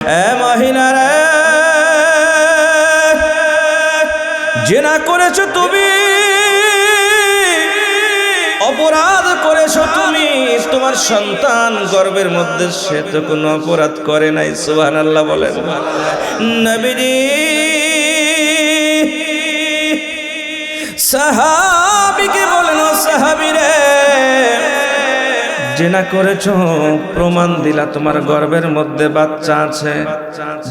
এ মহিলারা জেনা করেছ তুমি, অপরাধ করেছ তুমি, তোমার সন্তান গর্বের মধ্যে সে তো কোনো অপরাধ করে নাই সুহান আল্লাহ বলেন। নবীজি, সাহাবিকে বলেন সাহাবিরে জেনা করেছ, প্রমাণ দিলা তোমার গর্বের মধ্যে বাচ্চা আছে।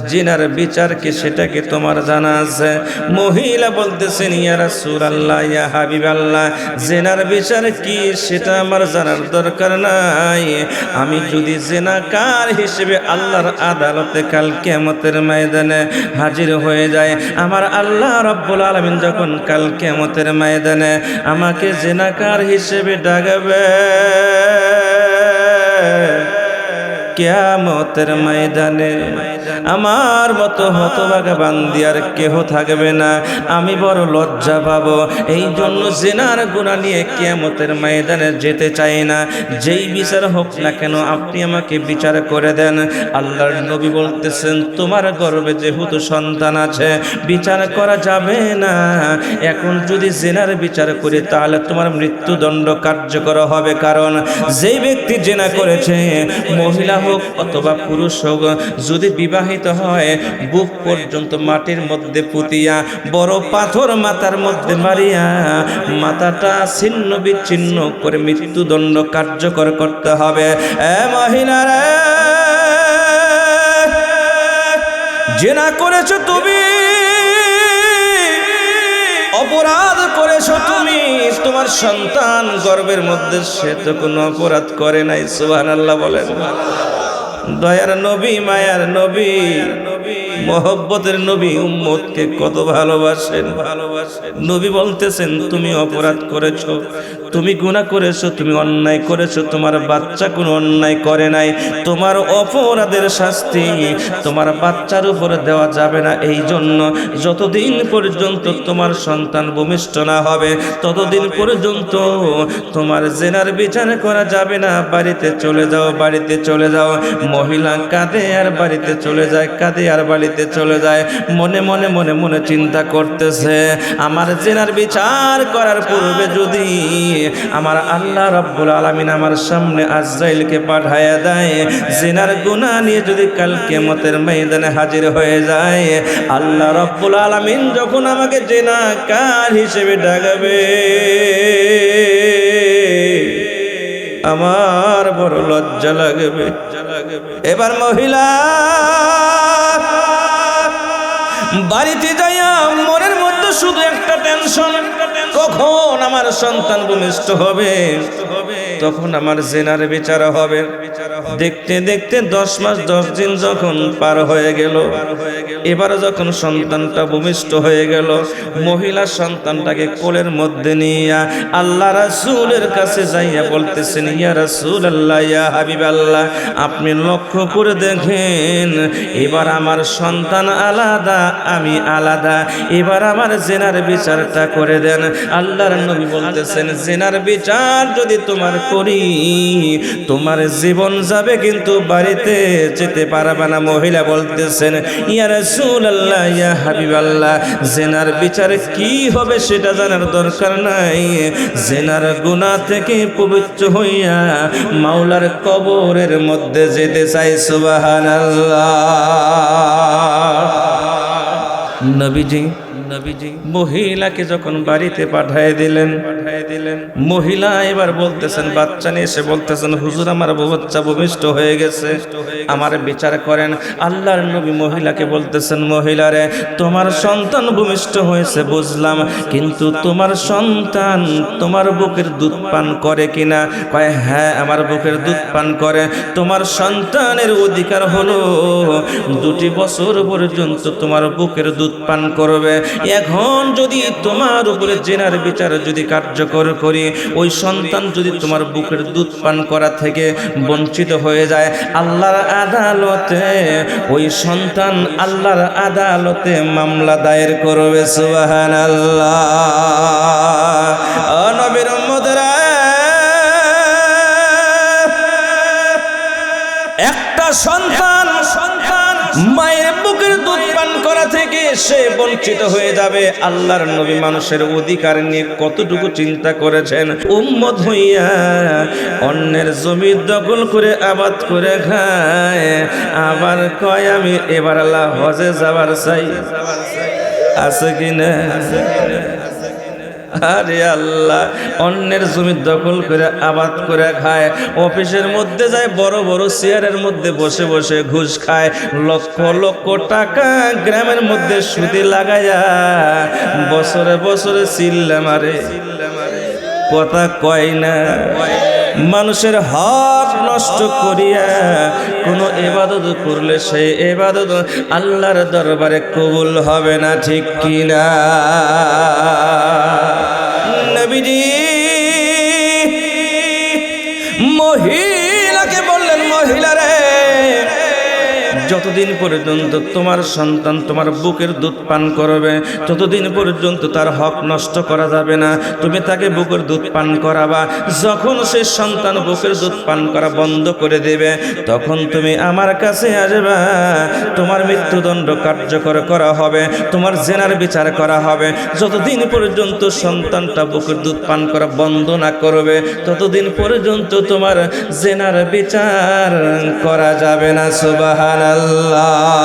জিনার বিচার কি সেটা কি তোমার জানা আছে? মহিলা বলতেছেন, ইয়া রাসূলুল্লাহ, ইয়া হাবিবাল্লাহ, জেনার বিচার কি সেটা আমার জানার দরকার নাই। আমি যদি জেনাকার হিসেবে আল্লাহর আদালতে কাল কিয়ামতের ময়দানে হাজির হয়ে যায় আমার আল্লাহ রাব্বুল আলামিন যখন কাল কিয়ামতের ময়দানে আমাকে জেনাকার হিসেবে ডাকবে কেয়ামতের ময়দানে আমার মতো হতভাগা বান্দি আর কেহ থাকবে না। আমি বড় লজ্জা পাবো। এই জন্য জেনার গুণা নিয়ে কেয়ামতের ময়দানে যেতে চাই না। যেই বিচার হোক না কেন, আপনি আমাকে বিচার করে দেন। আল্লাহর নবী বলতেছেন, তোমার গর্বে যেহেতু সন্তান আছে, বিচার করা যাবে না। এখন যদি জেনার বিচার করি, তাহলে তোমার মৃত্যুদণ্ড কার্যকর হবে। কারণ যেই ব্যক্তি জেনা করেছে, মহিলা হোক অথবা পুরুষ হোক যদি বিবাহিত হয়, বুক পর্যন্ত মাটির মধ্যে পুতিয়া, বড় পাথর মাথার মধ্যে মারিয়া, মাথাটা ছিন্ন বিচ্ছিন্ন করে মৃত্যুদণ্ড কার্যকর করতে হবে। এ মহিলারা, জেনা করেছ তুমি, অপরাধ করেছ তুমি, তোমার সন্তান গর্বের মধ্যে সে তো কোনো অপরাধ করে নাই সুহান আল্লাহ বলেন। দয়ার নবী মায়ার নবী। মহব্বতের নবী উম্মতকে কত ভালোবাসেন? ভালোবাসেন নবী বলতেছেন, তুমি অপরাধ করেছ, তুমি গুনাহ করেছ, তুমি অন্যায় করেছ, তোমার বাচ্চা কোনো অন্যায় করে নাই, তোমার অপরাধের শাস্তি তোমার বাচ্চার উপরে দেওয়া যাবে না এই জন্য যতদিন পর্যন্ত তোমার সন্তান ভূমিষ্ঠ না হবে, ততদিন পর্যন্ত তোমার জেনার বিচার করা যাবে না, বাড়িতে চলে যাও, বাড়িতে চলে যাও, মহিলা কাঁদে আর বাড়িতে চলে যায়, কাঁদে আর বাড়িতে চলে যায়। মনে মনে মনে মনে চিন্তা করতেছে, আমার জেনার বিচার করার পূর্বে যদি আমার আল্লাহ রব্বুল আলমিন আমার সামনে আজরাইলকে পাঠায়া দেয়, জেনার গুণা নিয়ে যদি কালকে মতের ময়দানে হাজির হয়ে যায়, আল্লাহ রব্বুল আলমিন যখন আমাকে জেনা কার হিসেবে ডাকবে, আমার বড় লজ্জা লাগবে। এবার মহিলা বাড়িতে যাইয়া মনের মধ্যে শুধু একটা টেনশন কখন আমার সন্তান ভূমিষ্ঠ হবে? তখন আমার জেনার বিচার হবে। দেখতে দেখতে দশ মাস, দশ দিন যখন পার হয়ে গেল এবার যখন সন্তানটা ভূমিষ্ঠ হয়ে গেল, মহিলা সন্তানটাকে কোলের মধ্যে নিয়ে আল্লাহ রাসূলের কাছে যাইয়া বলতেছেন, ইয়া রাসূল আল্লাহ ইয়া হাবিব আল্লাহ আপনি লক্ষ্য করে দেখেন, এবার আমার সন্তান আলাদা, আমি আলাদা, এবার আমার জেনার বিচারটা করে দেন। আল্লাহর নবী বলতেছেন, জেনার বিচার যদি তোমার করি, তোমার জীবন যাবে কিন্তু বাড়িতে যেতে পারবে না। মহিলা বলতেছেন ইয়ার সুল আল্লাহ ইয়া হাবিব আল্লাহ জেনার বিচার কি হবে সেটা জানার দরকার নাই। জেনার গুনাহ থেকে পবিত্র হইয়া মাওলার কবরের মধ্যে যেতে চাই, সুবহানাল্লাহ। নবীজি নবীজি মহিলাকে যখন বাড়িতে পাঠায় দিলেন পাঠায় দিলেন। মহিলা এবার বলতেছেন বাচ্চা নিয়ে এসে বলতেছেন হুজুর আমার বাচ্চা ভূমিষ্ঠ হয়ে গেছে। আমার বিচার করেন। আল্লাহর নবী মহিলাকে বলতেছেন মহিলারে তোমার সন্তান ভূমিষ্ঠ হয়েছে বুঝলাম। কিন্তু তোমার সন্তান তোমার বুকের দুধ পান করে কিনা? কয় হ্যাঁ আমার বুকের দুধ পান করে। তোমার সন্তানের অধিকার হলো দুটি বছর পর্যন্ত তোমার বুকের দুধ পান করবে। এখন যদি তোমার উপরে জেনার বিচার যদি কার্যকর করি, ওই সন্তান যদি তোমার বুকের দুধ পান করা থেকে বঞ্চিত হয়ে যায়, আল্লাহর আদালতে ওই সন্তান আল্লাহর আদালতে মামলা দায়ের করবে সুবাহান আল্লাহ একটা সন্তান সন্তান সে বঞ্চিত হয়ে যাবে। আল্লাহর নবী মানুষের অধিকার নিয়ে কতটুকু চিন্তা করেছেন? উম্মত হইয়া অন্যের জমি দখল করে আবাদ করে খায়। আবার কয়, আমি এবার আল্লাহ হজে যাবার চাই। আছে কিনা আরে আল্লাহ, অন্যের জমি দখল করে আবাদ করে খায়, অফিসের মধ্যে যায়, বড় বড় চেয়ারের মধ্যে বসে বসে ঘুষ খায়, লক্ষ লক্ষ টাকা গ্রামের মধ্যে সুদে লাগাইয়া বছরে বছরে চিল্লা মারে। কথা কয় না। মানুষের হক নষ্ট করিয়া কোনো এবাদত করলে সেই এবাদত আল্লাহর দরবারে কবুল হবে না, ঠিক কিনা? নবীজি মহিলাকে যতদিন পর্যন্ত তোমার সন্তান তোমার বুকের দুধ পান করবে, ততদিন পর্যন্ত তার হক নষ্ট করা যাবে না। তুমি তাকে বুকের দুধ পান করাবা। যখন সে সন্তান বুকের দুধ পান করা বন্ধ করে দেবে, তখন তুমি আমার কাছে আসবা। তোমার মৃত্যুদণ্ড কার্যকর করা হবে, তোমার জেনার বিচার করা হবে। যতদিন পর্যন্ত সন্তানটা বুকের দুধ পান করা বন্ধ না করবে, ততদিন পর্যন্ত তোমার জেনার বিচার করা যাবে না। সুবাহান আল্লাহ।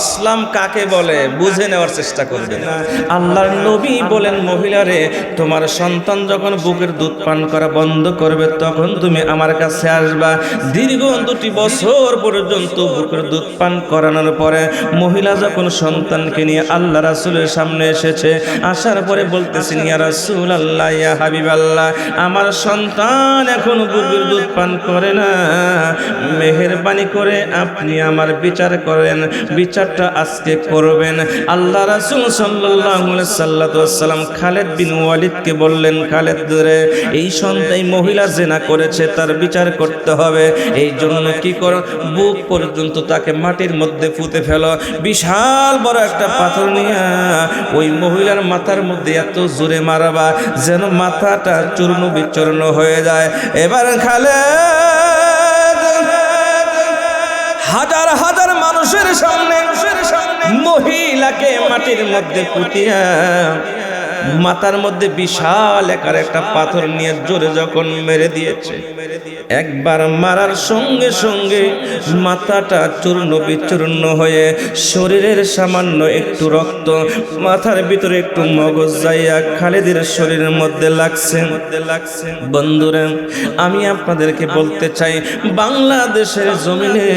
ইসলাম কাকে বলে? বুঝে নেওয়ার চেষ্টা করবেন আল্লাহর নবী বলেন, মহিলারে, তোমার সন্তান যখন বুকের দুধ পান করা বন্ধ করবে, তখন তুমি আমার কাছে আসবা। দীর্ঘ দুটি বছর পর্যন্ত বুকের দুধ পান করানোর পরে মহিলা যখন সন্তানকে নিয়ে আল্লাহ রাসুলের সামনে এসেছে, আসার পরে বলতেছেন, ইয়া রাসুল আল্লাহ ইয়া হাবিব আল্লাহ আমার সন্তান এখন বুকের দুধ পান করে না। মেহেরবানি করে আপনি আমার বিচার করেন। বিচারটা আজকে করবেন আল্লাহ রাসুল সাল্লাম খালেদ বিন ওয়ালিদকে বললেন, খালেদ ধরে এই সন্তান মহিলা জেনা করেছে, তার বিচার করতে হবে। এই জন্য কি কর, বুক পর্যন্ত তাকে মাটির মধ্যে পুঁতে ফেল। বিশাল বড় একটা পাথর নিয়ে ওই মহিলার মাথার মধ্যে এত জোরে মারাবা যেন মাথাটা চূর্ণ বিচূর্ণ হয়ে যায়। এবার খালেদ, হাজার হাজার সামনে মহিলাকে মাটির মধ্যে পুতিয়া মাথার মধ্যে বিশাল একার একটা পাথর নিয়ে জোরে যখন মেরে দিয়েছে, একবার মারার সঙ্গে সঙ্গে মাথাটা চূর্ণ বিচূর্ণ হয়ে শরীরের সামান্য একটু রক্ত মাথার ভিতরে একটু মগজ যাইয়া খালেদের শরীরের মধ্যে লাগছে মধ্যে লাগছে। বন্ধুরা, আমি আপনাদেরকে বলতে চাই, বাংলাদেশের জমিনে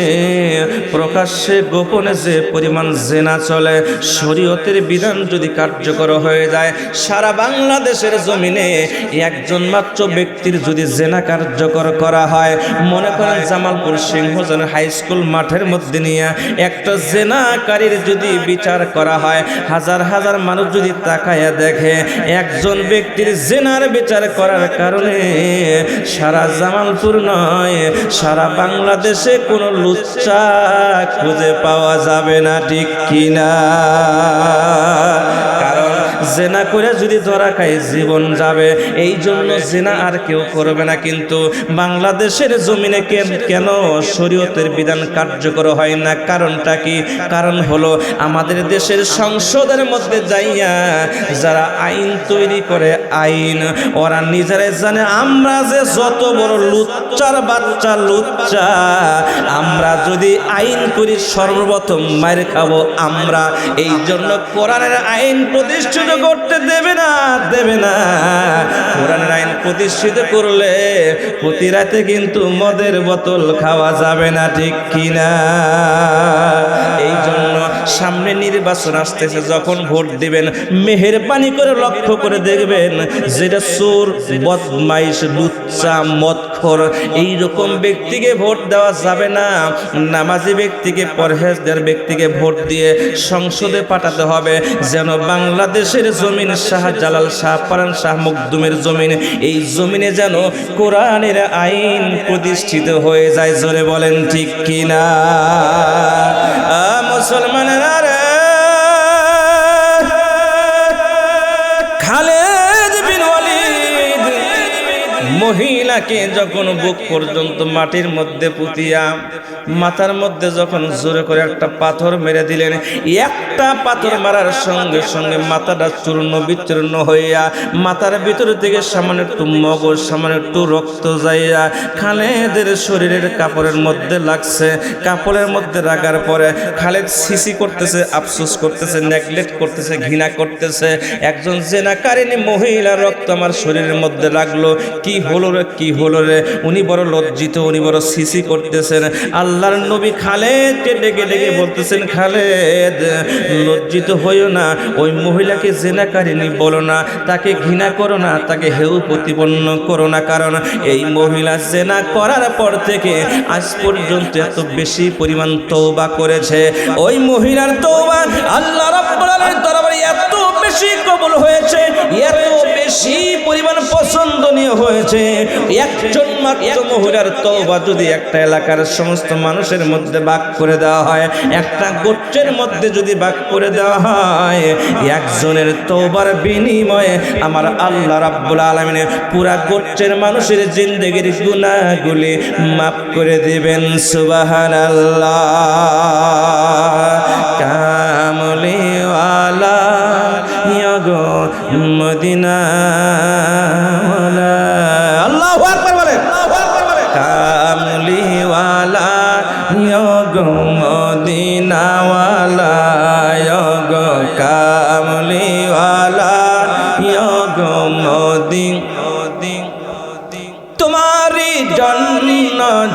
প্রকাশ্যে গোপনে যে পরিমাণ জেনা চলে, শরীয়তের বিধান যদি কার্যকর হয়ে যায় সারা বাংলাদেশের জমিনে একজন মাত্র ব্যক্তির যদি জেনা কার্যকর করা হয়, মনে করেন জামালপুর সিংহজন হাই স্কুল মাঠের মধ্যে নিয়ে একটা জেনাকারীর যদি বিচার করা হয়, হাজার হাজার মানুষ যদি তাকায়া দেখে একজন ব্যক্তির জেনার বিচার করার কারণে সারা জামালপুর নয়, সারা বাংলাদেশে কোনো লুচ্চা খুঁজে পাওয়া যাবে না, ঠিক কিনা? কারণ জেনা করে যদি ধরা খায়, জীবন যাবে। এই জন্য জেনা আর কেউ করবে না কিন্তু বাংলাদেশের জমিনে কেন- শরীয়তের বিধান কার্যকর হয় না? কারণটা কি? কারণ হলো আমাদের দেশের সংসদের মধ্যে যাইয়া যারা আইন তৈরি করে, আইন, ওরা নিজেরাই জানে, আমরা যে যত বড় লুচ্চার বাচ্চা, লুচ্চা, আমরা যদি আইন করি, সর্বপ্রথম মায়ের খাব আমরা। এই জন্য কোরআনের আইন প্রতিষ্ঠিত করতে দেবে না দেবে না। কোরআনের আইন প্রতিষ্ঠিত করলে প্রতি রাতে কিন্তু মদের বোতল খাওয়া যাবে না, ঠিক কিনা? এই নির্বাচন আসতেছে, যখন ভোট দিবেন, মেহেরবানি করে লক্ষ্য করে দেখবেন যেটা চোর, বদমাইশ, লুচ্চা, মদখর এই রকম ব্যক্তিকে ভোট দেওয়া যাবে না। নামাজি ব্যক্তিকে পরহেজদের ব্যক্তিকে ভোট দিয়ে সংসদে পাঠাতে হবে, যেন বাংলাদেশের জমিন শাহ জালাল শাহ, পারান শাহ মকদুমের জমিন, এই জমিনে যেন কোরআনের আইন প্রতিষ্ঠিত হয়ে যায়। জোরে বলেন ঠিক কিনা? মুসলমানেরা রে মহিলা মহিলাকে যখন বুক পর্যন্ত মাটির মধ্যে পুতিয়া, মাথার মধ্যে যখন জোরে করে একটা পাথর মেরে দিলেন, একটা পাথর মারার সঙ্গে সঙ্গে মাথাটা চূর্ণ বিচূর্ণ হইয়া, মাথার ভিতর থেকে সামান্য একটু মগজ সামান্য একটু রক্ত যাইয়া খালেদের শরীরের কাপড়ের মধ্যে লাগছে। কাপড়ের মধ্যে রাখার পরে খালেদ সিসি করতেছে, আফসোস করতেছে, নেগলেক্ট করতেছে, ঘৃণা করতেছে। একজন জেনাকারিনী মহিলার রক্ত আমার শরীরের মধ্যে লাগল, কি হলো রে, কি হলো রে, উনি বড় লজ্জিত, উনি বড় সিসি করতেছেন। আল্লাহর নবী খালেদকে ডেকে ডেকে বলতেছেন, খালেদ, লজ্জিত হইও না, ওই মহিলাকে জেনাকারিনী বলো না, তাকে ঘৃণা করো না, তাকে হেউ প্রতিপন্ন করো না, কারণ এই মহিলা জেনা করার পর থেকে আজ পর্যন্ত এত বেশি পরিমাণ তৌবা করেছে। ওই মহিলার তৌবা আল্লাহ রাব্বুল আলামিনের দরবারে এত বেশি কবুল হয়েছে, এত বেশি পরিমাণ পছন্দনীয় হয়েছে। একজন মাত্র মহিলার তওবা যদি একটা এলাকার সমস্ত মানুষের মধ্যে ভাগ করে দেওয়া হয়, একটা গোত্রের মধ্যে যদি ভাগ করে দেওয়া হয়, একজনের তওবার বিনিময়ে আমার আল্লাহ রাব্বুল আলামিনের পুরা গোত্রের মানুষের জিন্দেগির গুনাহগুলি মাফ করে দিবেন, সুবহানাল্লাহ। কামলিওয়ালা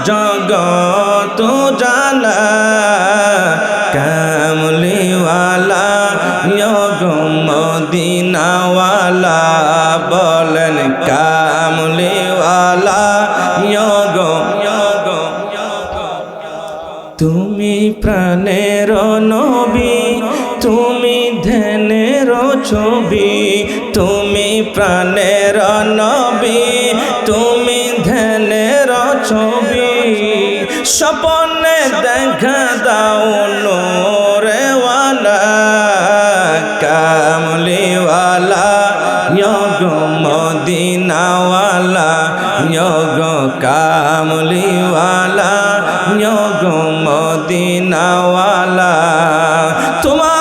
জগত জালা কামলিওয়ালা মদিনাওয়ালা বলেন, কামলিওয়ালা ইয়গো তুমি প্রাণের নবী, তুমি ধ্যানের ছবি, তুমি প্রাণের নবী, তুমি ধ্যানের ছবি। স্বপনে দেখা দাও নোরেওয়ালা কামলিওয়ালা ইয়গ মদিনাওয়ালা ইয়গ কামলিওয়ালা ইয়গ মদিনাওয়ালা। তোমারি